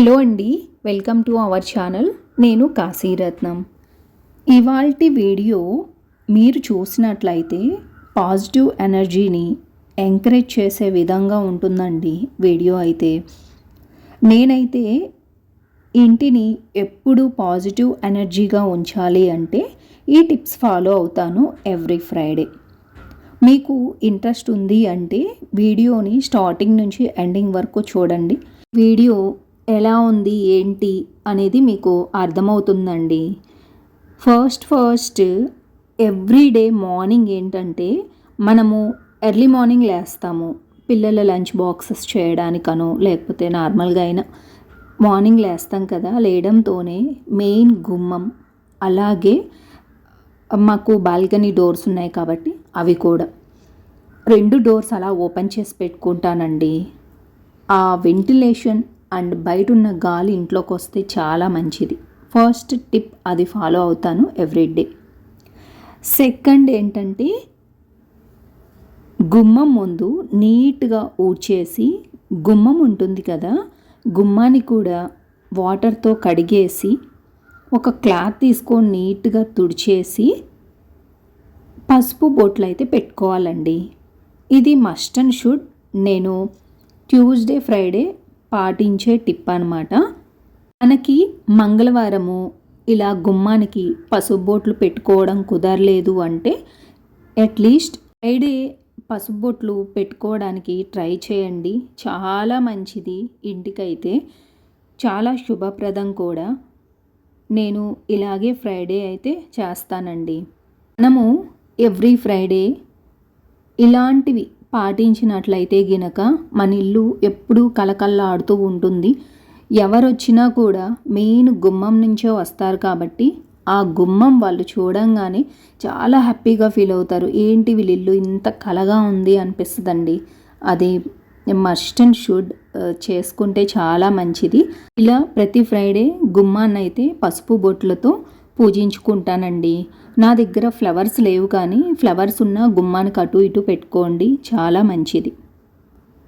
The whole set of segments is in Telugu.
హలో అండి వెల్కమ్ టు అవర్ ఛానల్. నేను కాశీరత్నం. ఇవాల్టి వీడియో మీరు చూసినట్లయితే పాజిటివ్ ఎనర్జీని ఎంకరేజ్ చేసే విధంగా ఉంటుందండి వీడియో అయితే. నేనైతే ఇంటిని ఎప్పుడు పాజిటివ్ ఎనర్జీగా ఉంచాలి అంటే ఈ టిప్స్ ఫాలో అవుతాను ఎవ్రీ ఫ్రైడే. మీకు ఇంట్రెస్ట్ ఉంది అంటే వీడియోని స్టార్టింగ్ నుంచి ఎండింగ్ వరకు చూడండి. వీడియో ఎలా ఉంది ఏంటి అనేది మీకు అర్థమవుతుందండి. First first every day morning ఏంటంటే మనము ఎర్లీ మార్నింగ్ లేస్తాము. పిల్లల లంచ్ బాక్సెస్ చేయడానికనో లేకపోతే నార్మల్గా అయినా మార్నింగ్ లేస్తాం కదా లేయడంతోనే మెయిన్ గుమ్మం. అలాగే మాకు బాల్కనీ డోర్స్ ఉన్నాయి కాబట్టి అవి కూడా. రెండు డోర్స్ అలా ఓపెన్ చేసి పెట్టుకుంటానండి. ఆ వెంటిలేషన్ అండ్ బయట ఉన్న గాలి ఇంట్లోకి వస్తే చాలా మంచిది. ఫస్ట్ టిప్ అది ఫాలో అవుతాను ఎవ్రీడే సెకండ్ ఏంటంటే గుమ్మం ముందు నీట్గా ఊడ్చేసి గుమ్మం ఉంటుంది కదా గుమ్మాన్ని కూడా వాటర్తో కడిగేసి ఒక క్లాత్ తీసుకొని నీట్గా తుడిచేసి పసుపు బొట్లు అయితే పెట్టుకోవాలండి. ఇది మస్ట్ అండ్ షుడ్. నేను ట్యూస్డే ఫ్రైడే పాటించే టిప్ అనమాట మనకి మంగళవారము ఇలా గుమ్మానికి పసుబొట్లు పెట్టుకోవడం కుదరలేదు అంటే అట్లీస్ట్ ఫ్రైడే పసుబొట్లు పెట్టుకోవడానికి ట్రై చేయండి. చాలా మంచిది ఇంటికైతే. చాలా శుభప్రదం కూడా. నేను ఇలాగే ఫ్రైడే అయితే చేస్తానండి. మనము ఎవ్రీ ఫ్రైడే ఇలాంటివి పాటించినట్లయితే గినక మన ఇల్లు ఎప్పుడూ కలకల్లాడుతూ ఉంటుంది. ఎవరొచ్చినా కూడా మెయిన్ గుమ్మం నుంచే వస్తారు కాబట్టి ఆ గుమ్మం వాళ్ళు చూడంగానే చాలా హ్యాపీగా ఫీల్ అవుతారు. ఏంటి వీళ్ళ ఇల్లు ఇంత కలగా ఉంది అనిపిస్తుందండి. అది మస్ట్ అండ్ షుడ్ చేసుకుంటే చాలా మంచిది. ఇలా ప్రతి ఫ్రైడే గుమ్మాన్నైతే పసుపు బొట్లతో పూజించుకుంటానండి. నా దగ్గర ఫ్లవర్స్ లేవు కానీ ఫ్లవర్స్ ఉన్న గుమ్మానికి అటు ఇటు పెట్టుకోండి చాలా మంచిది.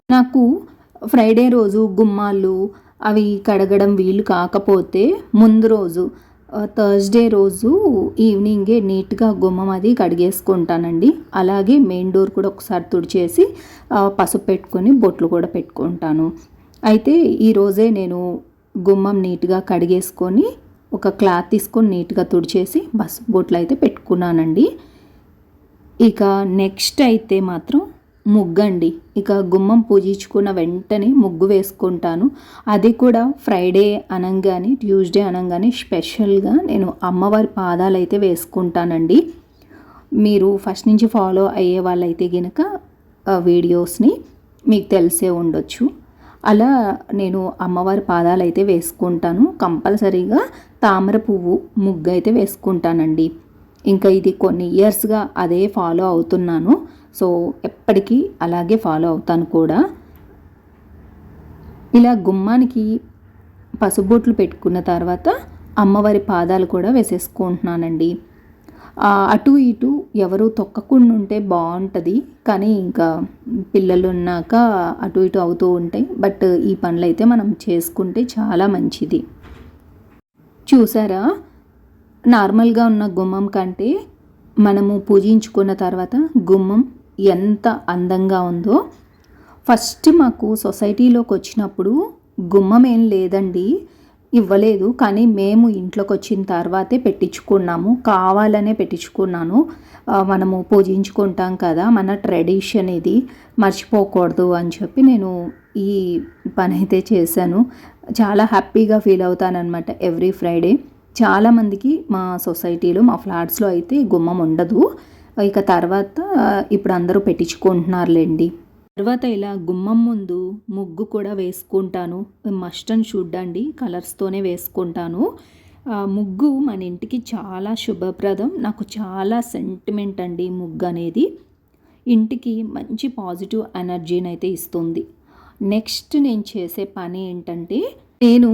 నాకు ఫ్రైడే రోజు గుమ్మాలు అవి కడగడం వీలు కాకపోతే ముందు రోజు థర్స్డే రోజు ఈవినింగే నీట్గా గుమ్మం అది కడిగేసుకుంటానండి. అలాగే మెయిన్ డోర్ కూడా ఒకసారి తుడిచేసి పసుపు పెట్టుకొని బొట్లు కూడా పెట్టుకుంటాను. అయితే ఈరోజే నేను గుమ్మం నీట్గా కడిగేసుకొని ఒక క్లాత్ తీసుకొని నీట్గా తుడిచేసి బస్ బొట్లు అయితే పెట్టుకున్నానండి. ఇక నెక్స్ట్ అయితే మాత్రం ముగ్గండి. ఇక గుమ్మం పూజించుకున్న వెంటనే ముగ్గు వేసుకుంటాను. అది కూడా ఫ్రైడే అనంగానే ట్యూస్డే అనంగానే స్పెషల్గా నేను అమ్మవారి పాదాలు అయితే వేసుకుంటానండి. మీరు ఫస్ట్ నుంచి ఫాలో అయ్యే వాళ్ళైతే కనుక వీడియోస్ని మీకు తెలిసే ఉండొచ్చు. అలా నేను అమ్మవారి పాదాలు అయితే వేసుకుంటాను. కంపల్సరీగా తామర పువ్వు ముగ్గు అయితే వేసుకుంటానండి. ఇంకా ఇది కొన్ని ఇయర్స్గా అదే ఫాలో అవుతున్నాను. సో ఎప్పటికీ అలాగే ఫాలో అవుతాను కూడా. ఇలా గుమ్మానికి పసుబొట్లు పెట్టుకున్న తర్వాత అమ్మవారి పాదాలు కూడా వేసేసుకుంటున్నానండి. అటు ఇటు ఎవరు తొక్కకుండా ఉంటే బాగుంటుంది కానీ ఇంకా పిల్లలు ఉన్నాక అటు ఇటు అవుతూ ఉంటాయి. బట్ ఈ పనులు అయితే మనం చేసుకుంటే చాలా మంచిది. చూసారా? నార్మల్గా ఉన్న గుమ్మం కంటే మనము పూజించుకున్న తర్వాత గుమ్మం ఎంత అందంగా ఉందో ఫస్ట్ మాకు సొసైటీలోకి వచ్చినప్పుడు గుమ్మం ఏం లేదండి. ఇవ్వలేదు కానీ మేము ఇంట్లోకి వచ్చిన తర్వాతే పెట్టించుకున్నాము. కావాలనే పెట్టించుకున్నాను. మనము పూజించుకుంటాం కదా మన ట్రెడిషన్ ఇది. మర్చిపోకూడదు అని చెప్పి నేను ఈ పని అయితే చేశాను. చాలా హ్యాపీగా ఫీల్ అవుతానన్నమాట ఎవ్రీ ఫ్రైడే. చాలామందికి మా సొసైటీలో మా ఫ్లాట్స్లో అయితే గుమ్మం ఉండదు. ఇక తర్వాత ఇప్పుడు అందరూ పెట్టించుకుంటున్నారులేండి. తర్వాత ఇలా గుమ్మం ముందు ముగ్గు కూడా వేసుకుంటాను. మస్ట్ అండ్ షుడ్ అండి కలర్స్తోనే వేసుకుంటాను. ముగ్గు మన ఇంటికి చాలా శుభప్రదం. నాకు చాలా సెంటిమెంట్ అండి ముగ్గు అనేది. ఇంటికి మంచి పాజిటివ్ ఎనర్జీని అయితే ఇస్తుంది. నెక్స్ట్ నేను చేసే పని ఏంటంటే నేను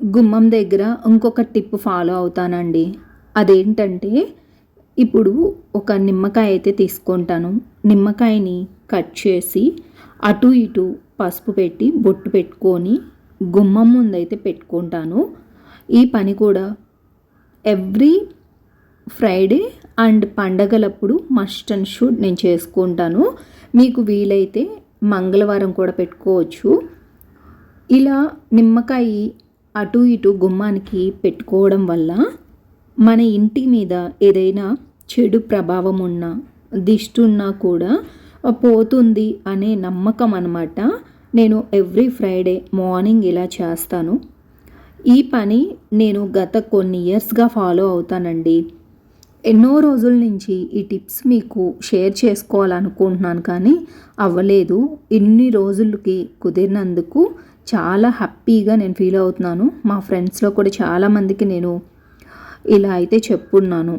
గుమ్మం దగ్గర ఇంకొక టిప్ ఫాలో అవుతానండి. అదేంటంటే ఇప్పుడు ఒక నిమ్మకాయ అయితే తీసుకుంటాను. నిమ్మకాయని కట్ చేసి అటు ఇటు పసుపు పెట్టి బొట్టు పెట్టుకొని గుమ్మం ముందైతే పెట్టుకుంటాను. ఈ పని కూడా ఎవ్రీ ఫ్రైడే అండ్ పండగలప్పుడు మస్ట్ అండ్ షుడ్ నేను చేసుకుంటాను. మీకు వీలైతే మంగళవారం కూడా పెట్టుకోవచ్చు. ఇలా నిమ్మకాయ అటు ఇటు గుమ్మానికి పెట్టుకోవడం వల్ల మన ఇంటి మీద ఏదైనా చెడు ప్రభావం ఉన్నా దిష్టున్నా కూడా పోతుంది అనే నమ్మకం అనమాట నేను ఎవ్రీ ఫ్రైడే మార్నింగ్ ఇలా చేస్తాను. ఈ పని నేను గత కొన్ని ఇయర్స్గా ఫాలో అవుతానండి. ఎన్నో రోజుల నుంచి ఈ టిప్స్ మీకు షేర్ చేసుకోవాలనుకుంటున్నాను కానీ అవ్వలేదు. ఇన్ని రోజులకి కుదిరినందుకు చాలా హ్యాపీగా నేను ఫీల్ అవుతున్నాను. మా ఫ్రెండ్స్లో కూడా చాలామందికి నేను ఇలా అయితే చెప్పున్నాను.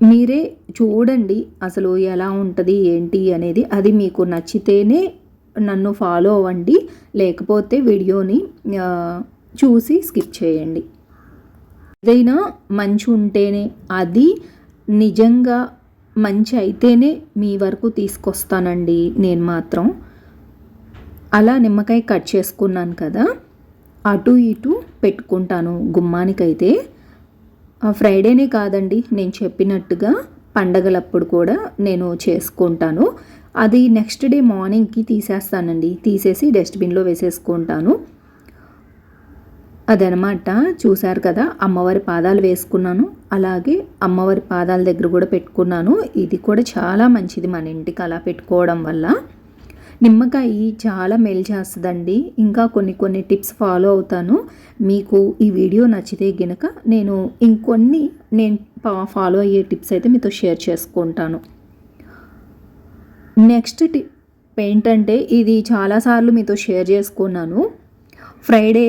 మీరే చూడండి అసలు ఎలా ఉంటుంది ఏంటి అనేది. అది మీకు నచ్చితేనే నన్ను ఫాలో అవ్వండి. లేకపోతే వీడియోని చూసి స్కిప్ చేయండి. ఏదైనా మంచి ఉంటేనే అది నిజంగా మంచి అయితేనే మీ వరకు తీసుకొస్తానండి నేను మాత్రం. అలా నిమ్మకాయ కట్ చేసుకున్నాను కదా అటు ఇటు పెట్టుకుంటాను గుమ్మానికైతే. ఫ్రైడేనే కాదండి నేను చెప్పినట్టుగా పండగలప్పుడు కూడా నేను చేసుకుంటాను. అది నెక్స్ట్ డే మార్నింగ్కి తీసేస్తానండి. తీసేసి డస్ట్బిన్లో వేసేసుకుంటాను. అదనమాట చూశారు కదా అమ్మవారి పాదాలు వేసుకున్నాను. అలాగే అమ్మవారి పాదాల దగ్గర కూడా పెట్టుకున్నాను. ఇది కూడా చాలా మంచిది మన ఇంటికి అలా పెట్టుకోవడం వల్ల. నిమ్మకాయ చాలా మేలు చేస్తుందండి. ఇంకా కొన్ని కొన్ని టిప్స్ ఫాలో అవుతాను. మీకు ఈ వీడియో నచ్చితే గనక నేను ఇంకొన్ని నేను ఫాలో అయ్యే టిప్స్ అయితే మీతో షేర్ చేసుకుంటాను. నెక్స్ట్ టిప్ ఏంటంటే ఇది చాలాసార్లు మీతో షేర్ చేసుకున్నాను. ఫ్రైడే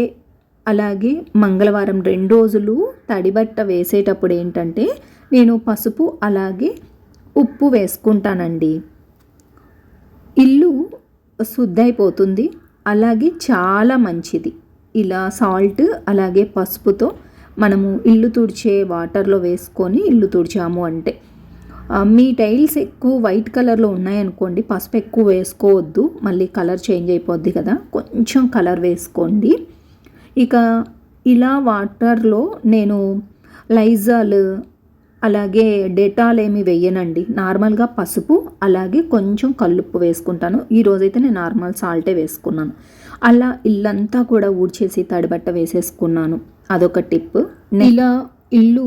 అలాగే మంగళవారం రెండు రోజులు తడిబట్ట వేసేటప్పుడు ఏంటంటే నేను పసుపు అలాగే ఉప్పు వేసుకుంటానండి. ఇల్లు శుద్ధైపోతుంది. అలాగే చాలా మంచిది. ఇలా సాల్ట్ అలాగే పసుపుతో మనము ఇల్లు తుడిచే వాటర్లో వేసుకొని ఇల్లు తుడిచాము అంటే. మీ టైల్స్ ఎక్కువ వైట్ కలర్లో ఉన్నాయనుకోండి పసుపు ఎక్కువ వేసుకోవద్దు. మళ్ళీ కలర్ చేంజ్ అయిపోద్ది కదా. కొంచెం కలర్ వేసుకోండి. ఇక ఇలా వాటర్లో నేను లైజాల్ అలాగే డెటాల్ ఏమి వేయనండి నార్మల్గా పసుపు అలాగే కొంచెం కల్లుప్పు వేసుకుంటాను. ఈ రోజైతే నేను నార్మల్ సాల్టే వేసుకున్నాను. అలా ఇల్లంతా కూడా ఊడ్చేసి తడిబట్ట వేసేసుకున్నాను. అదొక టిప్. ఇలా ఇల్లు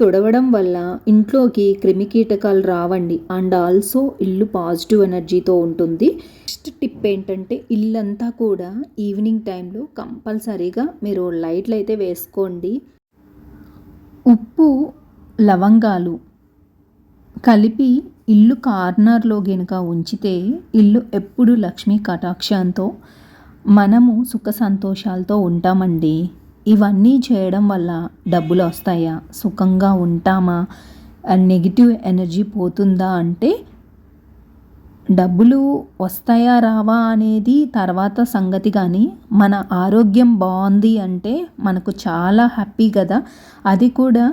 తుడవడం వల్ల ఇంట్లోకి క్రిమికీటకాలు రావండి. అండ్ ఆల్సో ఇల్లు పాజిటివ్ ఎనర్జీతో ఉంటుంది. నెక్స్ట్ టిప్ ఏంటంటే ఇల్లంతా కూడా ఈవినింగ్ టైంలో కంపల్సరీగా మీరు లైట్లు అయితే వేసుకోండి. ఉప్పు లవంగాలు కలిపి ఇల్లు కార్నర్లో గనుక ఉంచితే ఇల్లు ఎప్పుడు లక్ష్మీ కటాక్షంతో మనము సుఖ సంతోషాలతో ఉంటామండి. ఇవన్నీ చేయడం వల్ల డబ్బులు వస్తాయా? సుఖంగా ఉంటామా? నెగిటివ్ ఎనర్జీ పోతుందా అంటే డబ్బులు వస్తాయా రావా అనేది తర్వాత సంగతి కానీ మన ఆరోగ్యం బాగుంది అంటే మనకు చాలా హ్యాపీ కదా అది కూడా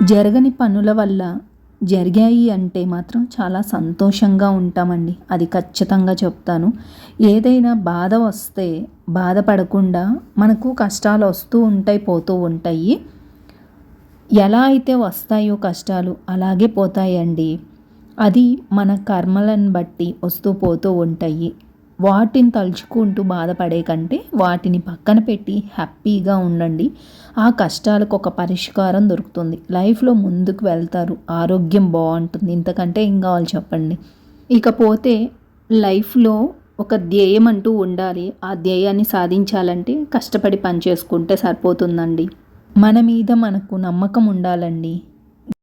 జరగని పనుల వల్ల జరిగాయి అంటే మాత్రం చాలా సంతోషంగా ఉంటామండి. అది ఖచ్చితంగా చెప్తాను. ఏదైనా బాధ వస్తే బాధపడకుండా మనకు కష్టాలు వస్తూ ఉంటాయి పోతూ ఉంటాయి. ఎలా అయితే వస్తాయో కష్టాలు అలాగే పోతాయండి. అది మన కర్మలను బట్టి వస్తూ పోతూ ఉంటాయి. వాటిని తలుచుకుంటూ బాధపడే కంటే వాటిని పక్కన పెట్టి హ్యాపీగా ఉండండి. ఆ కష్టాలకు ఒక పరిష్కారం దొరుకుతుంది. లైఫ్లో ముందుకు వెళ్తారు. ఆరోగ్యం బాగుంటుంది. ఇంతకంటే ఏం కావాలి చెప్పండి. ఇకపోతే లైఫ్లో ఒక ధ్యేయం అంటూ ఉండాలి. ఆ ధ్యేయాన్ని సాధించాలంటే కష్టపడి పని చేసుకుంటే సరిపోతుందండి. మన మీద మనకు నమ్మకం ఉండాలండి.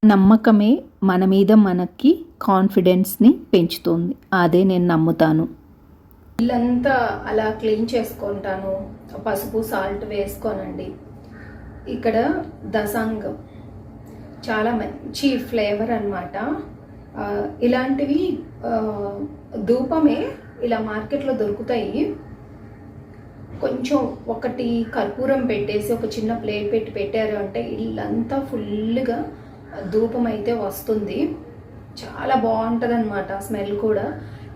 నమ్మకమే మన మీద మనకి కాన్ఫిడెన్స్ని పెంచుతుంది. అదే నేను నమ్ముతాను. ఇల్లంతా అలా క్లీన్ చేసుకుంటాను. పసుపు సాల్ట్ వేసుకోనండి. ఇక్కడ దసాంగం. చాలా మంచి ఫ్లేవర్ అనమాట ఇలాంటివి ధూపమే ఇలా మార్కెట్లో దొరుకుతాయి. కొంచెం ఒకటి కర్పూరం పెట్టేసి ఒక చిన్న ప్లేట్ పెట్టి పెట్టారు అంటే ఇల్లంతా ఫుల్గా ధూపం అయితే వస్తుంది. చాలా బాగుంటుంది అనమాట స్మెల్ కూడా.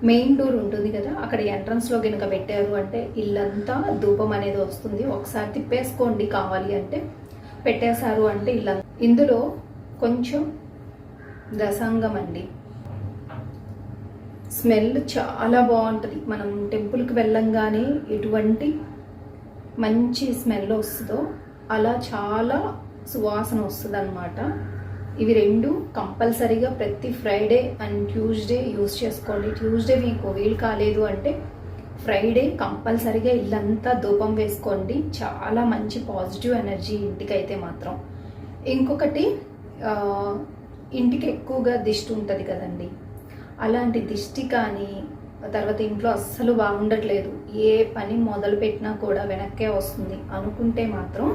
మెయిన్ డోర్ ఉంటుంది కదా అక్కడ ఎంట్రన్స్లో కనుక పెట్టారు అంటే ఇల్లంతా ధూపం అనేది వస్తుంది. ఒకసారి తిప్పేసుకోండి కావాలి అంటే పెట్టేశారు అంటే ఇల్లు ఇందులో కొంచెం దసంగం అండి. స్మెల్ చాలా బాగుంటుంది. మనం టెంపుల్కి వెళ్ళంగానే ఎటువంటి మంచి స్మెల్ వస్తుందో అలా చాలా సువాసన వస్తుంది ఇవి రెండు కంపల్సరీగా ప్రతి ఫ్రైడే అండ్ ట్యూస్డే యూజ్ చేసుకోండి. ట్యూస్డే మీకు వీలు కాలేదు అంటే ఫ్రైడే కంపల్సరీగా ఇల్లంతా ధూపం వేసుకోండి. చాలా మంచి పాజిటివ్ ఎనర్జీ ఇంటికి అయితే మాత్రం. ఇంకొకటి ఇంటికి ఎక్కువగా దిష్టి ఉంటుంది కదండి. అలాంటి దిష్టి కానీ తర్వాత ఇంట్లో అస్సలు బాగుండట్లేదు. ఏ పని మొదలు పెట్టినా కూడా వెనక్కే వస్తుంది. అనుకుంటే మాత్రం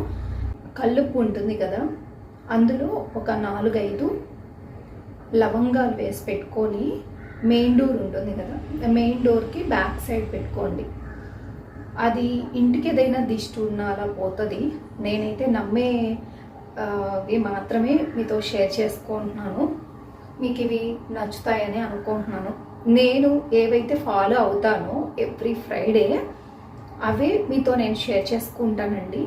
కల్లుప్పు ఉంటుంది కదా. అందులో ఒక నాలుగైదు లవంగాలు వేసి పెట్టుకొని మెయిన్ డోర్ ఉంటుంది కదా మెయిన్ డోర్కి బ్యాక్ సైడ్ పెట్టుకోండి. అది ఇంటికి ఏదైనా దిష్టి ఉన్నా అలా పోతుంది. నేనైతే నమ్మే ఇవి మాత్రమే మీతో షేర్ చేసుకుంటున్నాను. మీకు ఇవి నచ్చుతాయని అనుకుంటున్నాను. నేను ఏవైతే ఫాలో అవుతానో ఎవ్రీ ఫ్రైడే అవే మీతో నేను షేర్ చేసుకుంటానండి.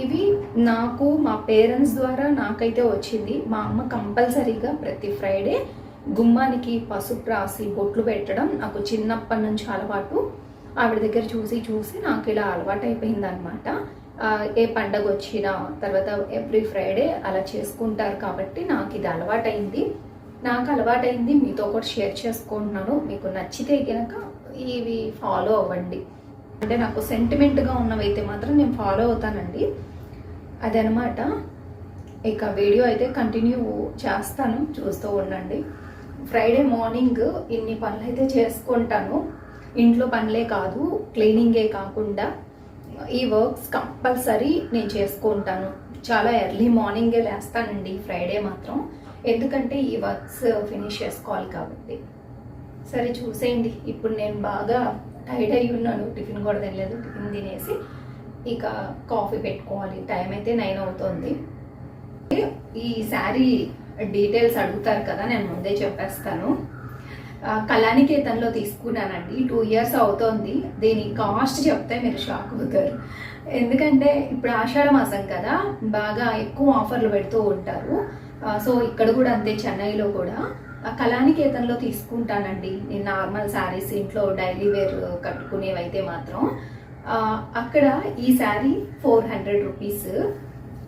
ఇవి నాకు మా పేరెంట్స్ ద్వారా నాకైతే వచ్చింది. మా అమ్మ కంపల్సరీగా ప్రతి ఫ్రైడే గుమ్మానికి పసుపు రాసి బొట్లు పెట్టడం నాకు చిన్నప్పటి నుంచి అలవాటు. ఆవిడ దగ్గర చూసి చూసి నాకు ఇలా అలవాటు అయిపోయింది అనమాట ఏ పండగ వచ్చినా తర్వాత ఎవ్రీ ఫ్రైడే అలా చేసుకుంటారు కాబట్టి నాకు ఇది అలవాటైంది. నాకు అలవాటైంది మీతో కూడా షేర్ చేసుకుంటున్నాను. మీకు నచ్చితే కనుక ఇవి ఫాలో అవ్వండి. అంటే నాకు సెంటిమెంట్గా ఉన్నవైతే మాత్రం నేను ఫాలో అవుతానండి. అదనమాట ఇక వీడియో అయితే కంటిన్యూ చేస్తాను చూస్తూ ఉండండి. ఫ్రైడే మార్నింగ్ ఇన్ని పనులు అయితే చేసుకుంటాను. ఇంట్లో పనులే కాదు క్లీనింగే కాకుండా ఈ వర్క్స్ కంపల్సరీ నేను చేసుకుంటాను. చాలా ఎర్లీ మార్నింగే లేస్తానండి ఫ్రైడే మాత్రం. ఎందుకంటే ఈ వర్క్స్ ఫినిష్ చేసుకోవాలి కాబట్టి. సరే చూసేయండి. ఇప్పుడు నేను బాగా టైట్ అయి ఉన్నాను టిఫిన్ కూడా తినలేదు. టిఫిన్ తినేసి ఇక కాఫీ పెట్టుకోవాలి. టైం అయితే నైన్ అవుతుంది. ఈ శారీ డీటెయిల్స్ అడుగుతారు కదా నేను ముందే చెప్పేస్తాను. కళానికేతన్లో తీసుకున్నానండి. టూ ఇయర్స్ అవుతోంది. దీని కాస్ట్ చెప్తే మీరు షాక్ అవుతారు. ఎందుకంటే ఇప్పుడు ఆషాఢ మాసం కదా బాగా ఎక్కువ ఆఫర్లు పెడుతూ ఉంటారు. సో ఇక్కడ కూడా అంతే చెన్నైలో కూడా. కళానికేతన్లో తీసుకుంటానండి. నేను నార్మల్ శారీస్ ఇంట్లో డైలీ వేర్ కట్టుకునేవైతే మాత్రం అక్కడ ఈ శారీ ఫోర్ హండ్రెడ్ రూపీస్.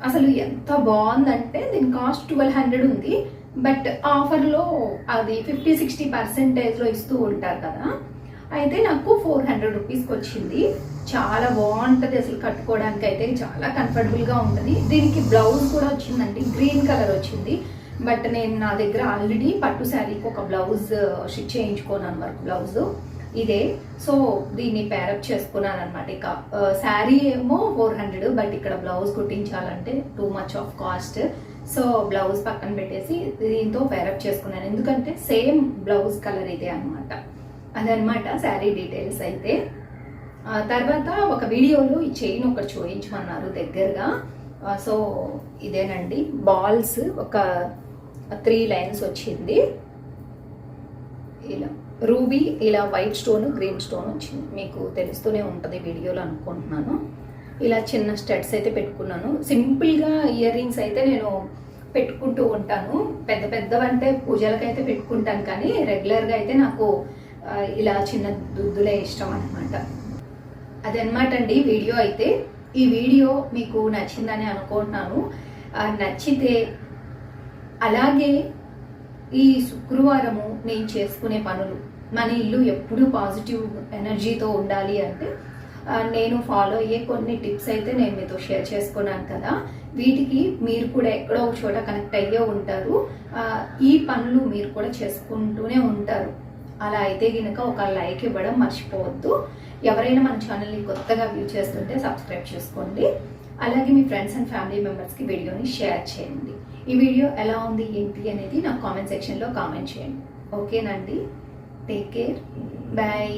అసలు ఎంత బాగుందంటే దీని కాస్ట్ ట్వెల్వ్ హండ్రెడ్ ఉంది. బట్ ఆఫర్లో అది ఫిఫ్టీ సిక్స్టీ పర్సెంటేజ్లో ఇస్తూ ఉంటారు కదా. అయితే నాకు ఫోర్ హండ్రెడ్ రూపీస్కి వచ్చింది. చాలా బాగుంటుంది అసలు కట్టుకోవడానికి అయితే చాలా కంఫర్టబుల్గా ఉంటుంది. దీనికి బ్లౌజ్ కూడా వచ్చిందండి. గ్రీన్ కలర్ వచ్చింది. బట్ నేను నా దగ్గర ఆల్రెడీ పట్టు శారీకి ఒక బ్లౌజ్ స్టిచ్ చేయించుకోనాను వర్క్ బ్లౌజ్ ఇదే. సో దీన్ని పేరప్ చేసుకున్నాను అనమాట ఇక. శారీ ఏమో ఫోర్ హండ్రెడ్ బట్ ఇక్కడ blouse కుట్టించాలంటే too much of cost so blouse పక్కన పెట్టేసి దీంతో పేరప్ చేసుకున్నాను. ఎందుకంటే సేమ్ బ్లౌజ్ కలర్ ఇదే అనమాట అదనమాట శారీ డీటెయిల్స్ అయితే. తర్వాత ఒక వీడియోలో ఈ చైన్ ఒకటి చూపించమన్నారు దగ్గరగా. సో ఇదేనండి. బాల్స్ ఒక త్రీ లైన్స్ వచ్చింది. ఇలా రూబీ ఇలా వైట్ స్టోన్ గ్రీన్ స్టోన్ వచ్చింది. మీకు తెలుస్తూనే ఉంటుంది వీడియోలో అనుకుంటున్నాను. ఇలా చిన్న స్టడ్స్ అయితే పెట్టుకున్నాను. సింపుల్గా ఇయర్ రింగ్స్ అయితే నేను పెట్టుకుంటూ ఉంటాను. పెద్ద పెద్దవంటే పూజలకైతే పెట్టుకుంటాను కానీ రెగ్యులర్గా అయితే నాకు ఇలా చిన్న దుద్దులే ఇష్టం అనమాట అదనమాట అండి వీడియో అయితే. ఈ వీడియో మీకు నచ్చిందని అనుకుంటున్నాను. నచ్చితే అలాగే ఈ శుక్రవారము నేను చేసుకునే పనులు. మన ఇల్లు ఎప్పుడు పాజిటివ్ ఎనర్జీతో ఉండాలి అంటే నేను ఫాలో అయ్యే కొన్ని టిప్స్ అయితే నేను మీతో షేర్ చేసుకున్నాను కదా. వీటికి మీరు కూడా ఎక్కడో ఒక చోట కనెక్ట్ అయ్యే ఉంటారు. ఈ పనులు మీరు కూడా చేసుకుంటూనే ఉంటారు. అలా అయితే గినక ఒక లైక్ ఇవ్వడం మర్చిపోవద్దు. ఎవరైనా మన ఛానల్ని కొత్తగా వ్యూ చేస్తుంటే సబ్స్క్రైబ్ చేసుకోండి. అలాగే మీ ఫ్రెండ్స్ అండ్ ఫ్యామిలీ మెంబర్స్కి వీడియోని షేర్ చేయండి. ఈ వీడియో ఎలా ఉంది ఏంటి అనేది నాకు కామెంట్ సెక్షన్లో కామెంట్ చేయండి. ఓకేనండి టేక్ కేర్ బాయ్